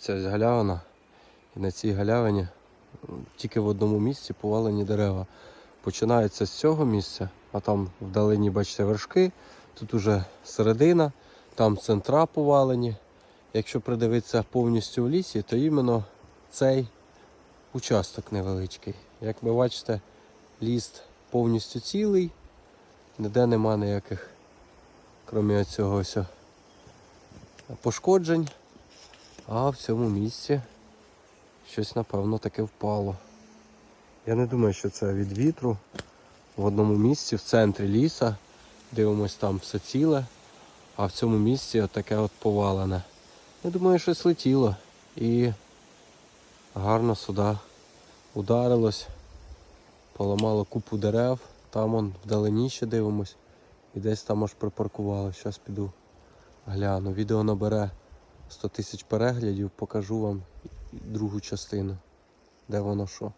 Це ось галявина. І на цій галявині тільки в одному місці повалені дерева. Починається з цього місця, а там вдалині, бачите, вершки. Тут уже середина, там центра повалені. Якщо придивитися повністю в лісі, то іменно цей участок невеличкий. Як ви бачите, ліс повністю цілий, ніде нема ніяких, крім цього ось пошкоджень. А в цьому місці щось, напевно, таке впало. Я не думаю, що це від вітру. В одному місці, в центрі ліса, дивимось там все ціле, а в цьому місці отаке от повалене. Я думаю, щось летіло і гарно сюди ударилось, поламало купу дерев, там он вдалині ще дивимось. І десь там аж припаркували. Зараз піду гляну. Відео набере 100 тисяч переглядів, покажу вам другу частину, де воно що.